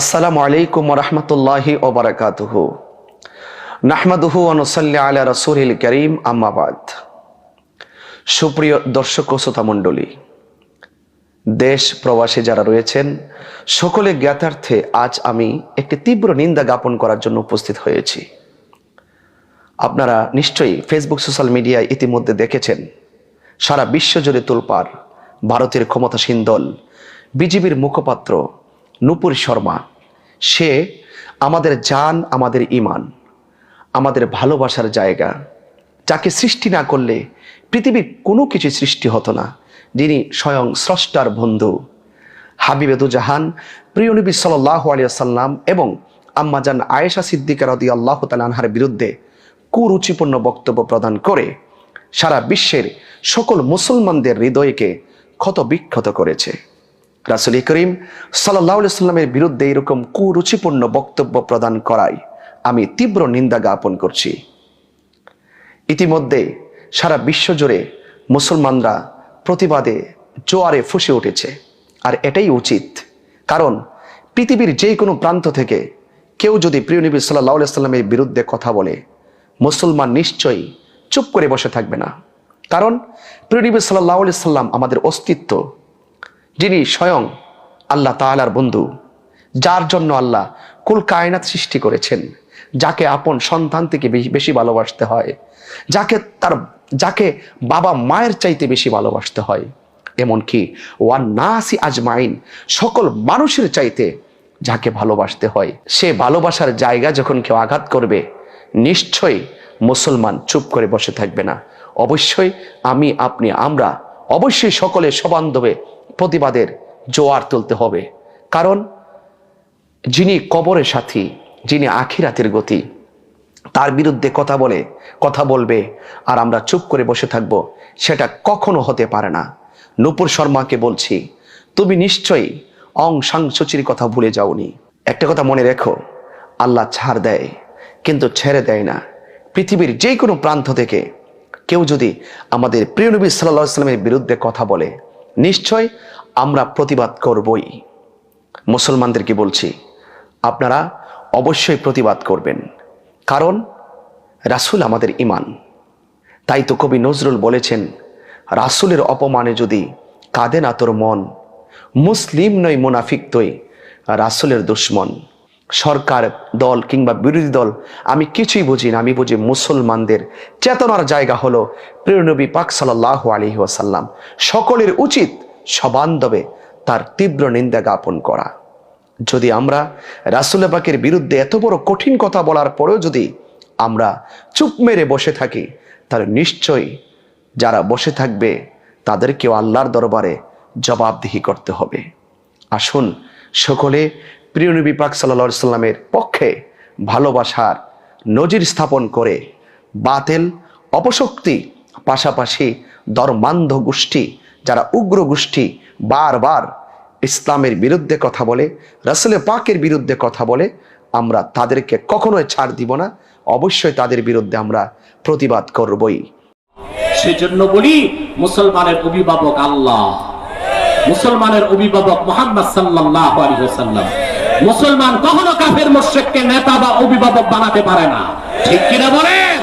আসসালামু আলাইকুম রহমতুল্লাহি ওবরাকাতুহু নাহমাদুহু অনুসাল্লি আলা রসুল করিম আম্মাবাদ সুপ্রিয় দর্শক ও শ্রোতা মণ্ডলী, দেশ প্রবাসী যারা রয়েছেন, সকলে জ্ঞাতার্থে আজ আমি একটি তীব্র নিন্দা জ্ঞাপন করার জন্য উপস্থিত হয়েছি। আপনারা নিশ্চয়ই ফেসবুক সোশ্যাল মিডিয়ায় ইতিমধ্যে দেখেছেন, সারা বিশ্ব জুড়ে তোলপার, ভারতের ক্ষমতাসীন দল, বিজেপির মুখপাত্র নুপুর শর্মা সে আমাদের জান, আমাদের ইমান আমাদের ভালোবাসার জায়গা, যাকে সৃষ্টি না করলে পৃথিবীর কোনো কিছু সৃষ্টি হতো না, যিনি স্বয়ং স্রষ্টার বন্ধু। হাবিবেদু জাহান, প্রিয় নবী সাল্লাহ আলিয়াল্লাম এবং আম্মাজান আয়েশা সিদ্দিকা রদি আল্লাহ তালানহার বিরুদ্ধে কুরুচিপূর্ণ বক্তব্য প্রদান করে সারা বিশ্বের সকল মুসলমানদের হৃদয়কে ক্ষত বিক্ষত করেছে। রাসুল করিম সাল্লাহ সাল্লামের বিরুদ্ধে এরকম কুরুচিপূর্ণ বক্তব্য প্রদান করায় আমি তীব্র নিন্দা জ্ঞাপন করছি। ইতিমধ্যে সারা বিশ্বজুড়ে মুসলমানরা প্রতিবাদে জোয়ারে ফুসে উঠেছে। আর এটাই উচিত, কারণ পৃথিবীর যে কোনো প্রান্ত থেকে কেউ যদি প্রিয় নবী সাল্লাহ সাল্লামের বিরুদ্ধে কথা বলে, মুসলমান নিশ্চয়ই চুপ করে বসে থাকবে না। কারণ প্রিয় নবী সাল্লাহ সাল্লাম আমাদের অস্তিত্ব যিনি স্বয়ং আল্লাহ তালার বন্ধু, যার জন্য আল্লাহ কুল কায়নাত সৃষ্টি করেছেন, যাকে আপন সন্তান থেকে বেশি- ভালোবাসতে হয়, যাকে তার, যাকে বাবা মায়ের চাইতে বেশি ভালোবাসতে হয়, এমনকি ওয়ান নাসি আজমাইন, সকল মানুষের চাইতে যাকে ভালোবাসতে হয়। সে ভালোবাসার জায়গা যখন কেউ আঘাত করবে, নিশ্চয়ই মুসলমান চুপ করে বসে থাকবে না। অবশ্যই আমি, আপনি, আমরা অবশ্যই সকলে সবান্ধবে প্রতিবাদের জোয়ার তুলতে হবে। কারণ যিনি কবরের সাথী, যিনি আখিরাতের গতি, তার বিরুদ্ধে কথা বলে, কথা বলবে আর আমরা চুপ করে বসে থাকব, সেটা কখনো হতে পারে না। নূপুর শর্মাকে বলছি, তুমি নিশ্চয়ই অং সাং সুচির কথা ভুলে যাওনি। একটা কথা মনে রেখো, আল্লাহ ছাড় দেয়, কিন্তু ছেড়ে দেয় না। পৃথিবীর যে কোনো প্রান্ত থেকে কেউ যদি আমাদের প্রিয় নবী সাল্লাহ ইসলামের বিরুদ্ধে কথা বলে নিশ্চয় আমরা প্রতিবাদ করবই। মুসলমানদেরকে বলছি? আপনারা অবশ্যই প্রতিবাদ করবেন। কারণ রাসূল আমাদের ইমান তাই তো কবি নজরুল বলেছেন, রাসূলের অপমানে যদি কাঁদে না তোর মন, মুসলিম নয় মুনাফিক তুই রাসূলের দুশ্মন। সরকার দল কিংবা বিরোধী দল, আমি কিছুই বুঝি না, আমি বুঝি মুসলমানদের। চেতনার জায়গা হলো প্রিয় নবী পাক সাল্লাহ আলী ওয়াসাল্লাম। সকলের উচিত সবান্ধবে তার তীব্র নিন্দা জ্ঞাপন করা। যদি আমরা রাসুল পাকের বিরুদ্ধে এত বড় কঠিন কথা বলার পরেও যদি আমরা চুপ মেরে বসে থাকি, তাহলে নিশ্চয়ই যারা বসে থাকবে, তাদেরকেও আল্লাহর দরবারে জবাবদিহি করতে হবে। আসুন সকলে প্রিয় নবী পাক সাল্লা সাল্লামের পক্ষে ভালোবাসার নজির স্থাপন করে বাতেল, অপশক্তি, পাশাপাশি ধর্মান্ধ গোষ্ঠী, যারা উগ্র গোষ্ঠী বারবার ইসলামের বিরুদ্ধে কথা বলে, রাসুলে পাকের বিরুদ্ধে কথা বলে, আমরা তাদেরকে কখনোই ছাড় দিব না। অবশ্যই তাদের বিরুদ্ধে আমরা প্রতিবাদ করবই। সেজন্য বলি, মুসলমানের অভিভাবক আল্লাহ, মুসলমানের অভিভাবক মোহাম্মদ আলাইহি ওয়াসাল্লাম। মুসলমান কখনো কাফের, মুশরিককে নেতা বা অভিভাবক বানাতে পারে না। ঠিক কিনা বলেন?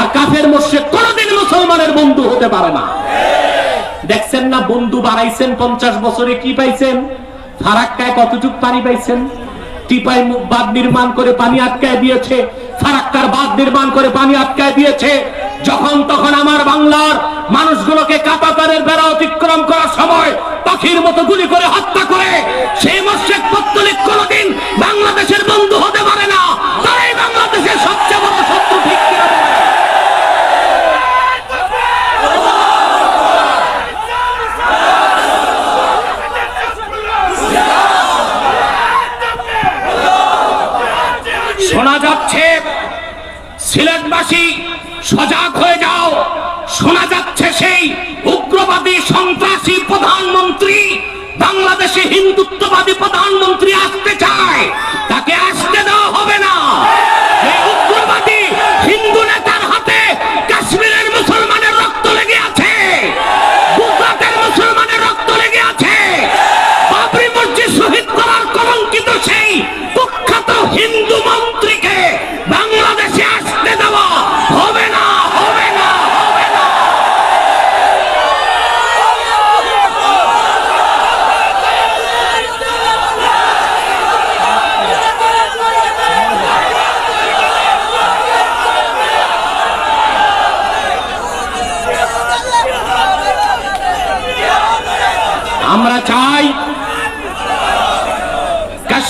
আর কাফের, মুশরিক কোনোদিন মুসলমানের বন্ধু হতে পারে না। দেখছেন না বন্ধু বাড়াইছেন, পঞ্চাশ বছরে কি পাইছেন? ফারাক্কায় কতটুক পানি পাইছেন? টিপাই বাঁধ নির্মাণ করে পানি আটকায় দিয়েছে। ফারাক্কার বাঁধ নির্মাণ করে পানি আটকায় দিয়েছে। যখন তখন আমার বাংলার মানুষগুলোকে কাতাতারের বেড়া অতিক্রম করার সময় পাখির মতো গুলি করে হত্যা করে সেই মস্যেক পত্তলিক কোনোদিন বাংলাদেশের বন্ধু হতে পারে না। তারাই বাংলাদেশের সবচেয়ে বড় শত্রু, ঠিক শোনা যাচ্ছে, সিলেটবাসী সজাগ বাংলাদেশে হিন্দুত্ববাদী প্রধানমন্ত্রী আসতে চায় তাকে আসতে দেওয়া হবে না।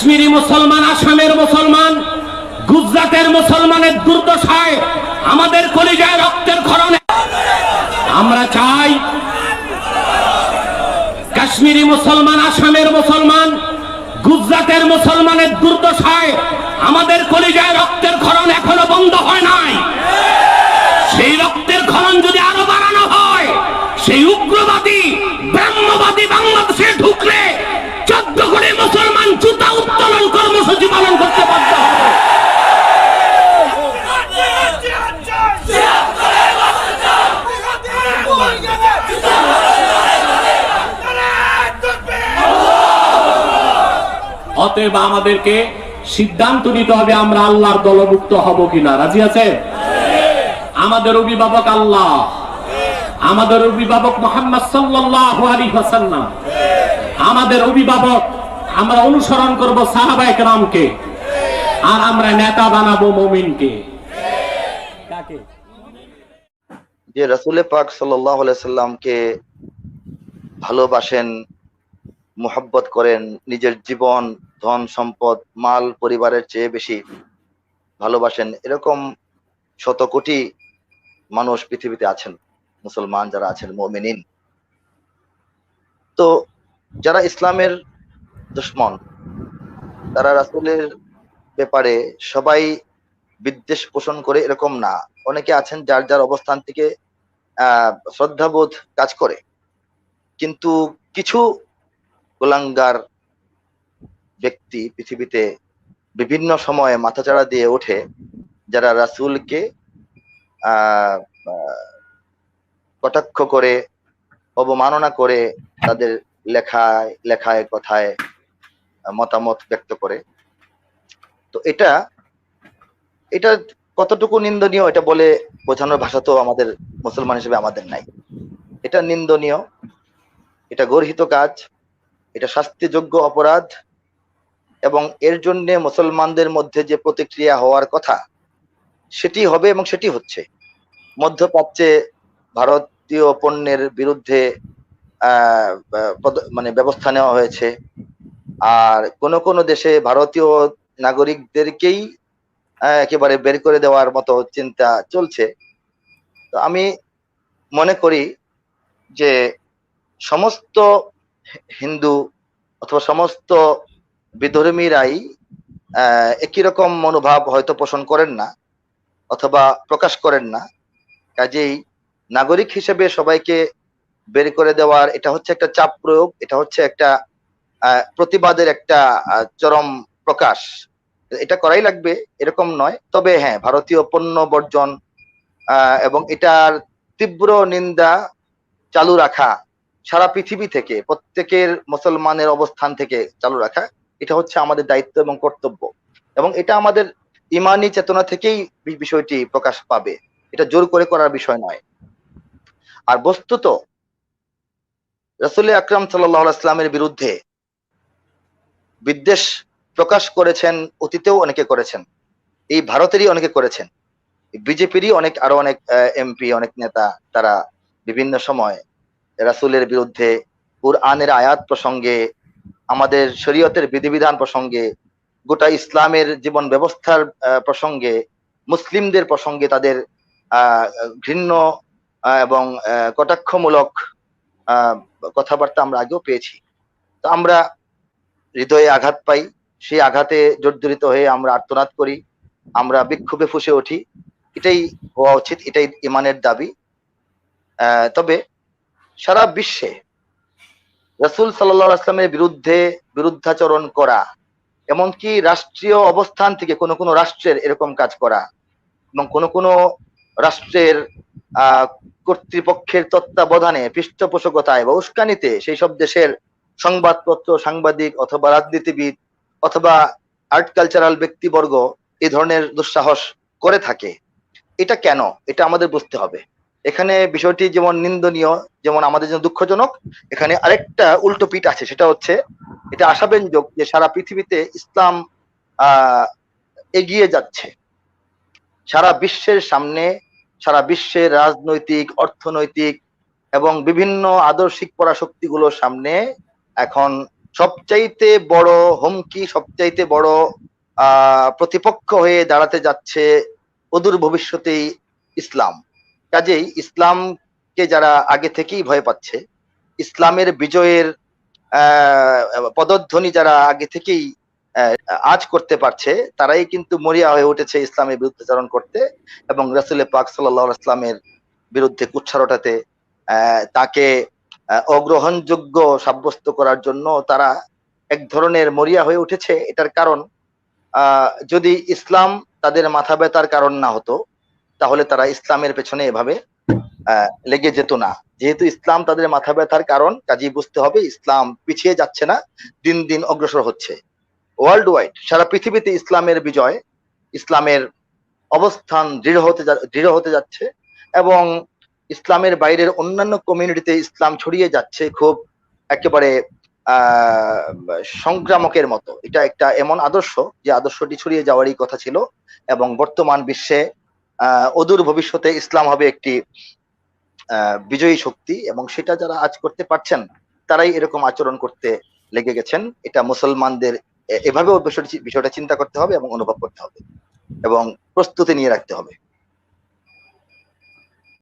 কাশ্মীরি মুসলমান, আসামের মুসলমান, গুজরাটের মুসলমানের দুর্দশায় আমাদের কলিজায় রক্তের ক্ষরণে আমরা চাই কাশ্মীরি মুসলমান, আসামের মুসলমান, গুজরাটের মুসলমানের দুর্দশায় আমাদের কলিজায় রক্তের ক্ষরণ এখনও বন্ধ হয় নাই। সেই রক্তের ক্ষরণ যদি আরও বাড়ানো হয়, সেই উগ্রবাদী, ব্রাহ্মবাদী বাংলাদেশে ঢুকলে কর্মসূচি পালন করতে বাধ্য হবে। অতএব আমাদেরকে সিদ্ধান্ত নিতে হবে আমরা আল্লাহর দলভুক্ত হব কিনা। রাজি আছে আমাদের অভিভাবক আল্লাহ। আমাদের অভিভাবক মোহাম্মদ সাল্লাল্লাহু আলাইহি ওয়াসাল্লাম। আমাদের অভিভাবক আমরা অনুসরণ করব সাহাবায়ে কেরামকে আর আমরা নেতা বানাবো মুমিনকে। কাকে? যে রসুল পাক সাল্লাহ সাল্লামকে ভালোবাসেন, মোহাব্বত করেন, নিজের জীবন, ধন, সম্পদ, মাল, পরিবারের চেয়ে বেশি ভালোবাসেন, এরকম শত কোটি মানুষ পৃথিবীতে আছেন, মুসলমান যারা আছেন, মোমিনিন। তো যারা ইসলামের দুশ্মন। তারা রাসূলের ব্যাপারে সবাই বিদ্বেষ পোষণ করে এরকম না। অনেকে আছেন যার যার অবস্থান থেকে শ্রদ্ধাবোধ কাজ করে। কিন্তু কিছু গোলাঙ্গার ব্যক্তি পৃথিবীতে বিভিন্ন সময়ে মাথাচাড়া দিয়ে ওঠে, যারা রাসূলকে কটাক্ষ করে, অবমাননা করে তাদের লেখায় লেখায়, কথায় মতামত ব্যক্ত করে। তো এটা এটা কতটুকু নিন্দনীয় এটা বলে বোঝানোর ভাষা তো আমাদের মুসলমান হিসেবে আমাদের নাই। এটা নিন্দনীয়, এটা গর্হিত কাজ, এটা শাস্তিযোগ্য অপরাধ, এবং এর জন্য মুসলমানদের মধ্যে যে প্রতিক্রিয়া হওয়ার কথা, সেটি হবে এবং সেটি হচ্ছে। মধ্যপ্রাচ্যে ভারতীয় পণ্যের বিরুদ্ধে মানে ব্যবস্থা নেওয়া হয়েছে। আর কোন কোন দেশে ভারতীয় নাগরিকদেরকেই একেবারে বের করে দেওয়ার মতো চিন্তা চলছে। তো আমি মনে করি যে সমস্ত হিন্দু অথবা সমস্ত বিধর্মীরাই একই রকম মনোভাব হয়তো পোষণ করেন না অথবা প্রকাশ করেন না। কাজেই নাগরিক হিসেবে সবাইকে বের করে দেওয়ার এটা হচ্ছে একটা চাপ প্রয়োগ, এটা হচ্ছে একটা প্রতিবাদের একটা চরম প্রকাশ। এটা করাই লাগবে, এরকম নয়। তবে হ্যাঁ ভারতীয় পণ্য বর্জন এবং এটার তীব্র নিন্দা চালু রাখা, সারা পৃথিবী থেকে, প্রত্যেকের মুসলমানের অবস্থান থেকে চালু রাখা, এটা হচ্ছে আমাদের দায়িত্ব এবং কর্তব্য। এবং এটা আমাদের ইমানি চেতনা থেকেই বিষয়টি প্রকাশ পাবে। এটা জোর করে করার বিষয় নয়। আর বস্তুত, রসুল আকরাম সাল্লাহ আসলামের বিরুদ্ধে বিদ্বেষ প্রকাশ করেছেন, অতীতেও অনেকে করেছেন। এই ভারতেরই অনেকে করেছেন। বিজেপিরই অনেক, আরও অনেক এমপি, অনেক নেতা, তারা বিভিন্ন সময় রাসুলের বিরুদ্ধে কুরআনের আয়াত প্রসঙ্গে, আমাদের শরীয়তের বিধিবিধান প্রসঙ্গে, গোটা ইসলামের জীবন ব্যবস্থার প্রসঙ্গে, মুসলিমদের প্রসঙ্গে তাদের ঘৃণ্য এবং কটাক্ষমূলক কথাবার্তা আমরা আগেও পেয়েছি। তো আমরা হৃদয়ে আঘাত পাই, সেই আঘাতে জর্জরিত হয়ে আমরা আর্তনাদ করি, আমরা বিক্ষোভে ফুসে উঠি। এটাই হওয়া উচিত, এটাই ইমানের দাবি। তবে সারা বিশ্বে রসুল সাল্লাহ আসলামের বিরুদ্ধে বিরুদ্ধাচরণ করা, এমনকি রাষ্ট্রীয় অবস্থান থেকে কোনো কোনো রাষ্ট্রের এরকম কাজ করা, এবং কোনো কোনো রাষ্ট্রের কর্তৃপক্ষের তত্ত্বাবধানে, পৃষ্ঠপোষকতায় বা উস্কানিতে, সেই সব দেশের সংবাদপত্র, সাংবাদিক অথবা রাজনীতিবিদ অথবা আর্ট কালচারাল ব্যক্তিবর্গ এই ধরনের দুঃসাহস করে থাকে। এটা কেন? এটা আমাদের বুঝতে হবে। এখানে বিষয়টি যেমন নিন্দনীয়, যেমন আমাদের জন্য দুঃখজনক, এখানে আরেকটা উল্টো পিঠ আছে, সেটা হচ্ছে এটা আশাব্যঞ্জক যে সারা পৃথিবীতে ইসলাম এগিয়ে যাচ্ছে। সারা বিশ্বের সামনে, সারা বিশ্বের রাজনৈতিক, অর্থনৈতিক এবং বিভিন্ন আদর্শিক পরাশক্তিগুলোর সামনে এখন সবচাইতে বড় হুমকি সবচাইতে বড় প্রতিপক্ষ হয়ে দাঁড়াতে যাচ্ছে অদূর ভবিষ্যতেই ইসলাম। কাজেই ইসলামকে যারা আগে থেকেই ভয় পাচ্ছে ইসলামের বিজয়ের পদধ্বনি যারা আগে থেকেই আজ করতে পারছে তারাই কিন্তু মরিয়া হয়ে উঠেছে ইসলামের বিরুদ্ধাচরণ করতে এবং রাসুল পাক সাল্লাহ ইসলামের বিরুদ্ধে কুচ্ছারটাতে আহ, তাকে অগ্রহণযোগ্য সাব্যস্ত করার জন্য তারা এক ধরনের মরিয়া হয়ে উঠেছে। এটার কারণ যদি ইসলাম তাদের মাথা ব্যথার কারণ না হতো, তাহলে তারা ইসলামের পেছনে এভাবে লেগে যেত না। যেহেতু ইসলাম তাদের মাথা ব্যথার কারণ, কাজেই বুঝতে হবে ইসলাম পিছিয়ে যাচ্ছে না, দিন দিন অগ্রসর হচ্ছে। ওয়ার্ল্ড ওয়াইড সারা পৃথিবীতে ইসলামের বিজয়, ইসলামের অবস্থান দৃঢ় হতে দৃঢ় হতে যাচ্ছে এবং ইসলামের বাইরের অন্যান্য কমিউনিটিতে ইসলাম ছড়িয়ে যাচ্ছে খুব একেবারে সংক্রামকের মতো। এটা একটা এমন আদর্শ যে আদর্শটি ছড়িয়ে যাওয়ারই কথা ছিল এবং বর্তমান বিশ্বে অদূর ভবিষ্যতে ইসলাম হবে একটি বিজয়ী শক্তি এবং সেটা যারা আজ করতে পারছেন, তারাই এরকম আচরণ করতে লেগে গেছেন। এটা মুসলমানদের এভাবেও বিষয়টা চিন্তা করতে হবে এবং অনুভব করতে হবে এবং প্রস্তুতি নিয়ে রাখতে হবে।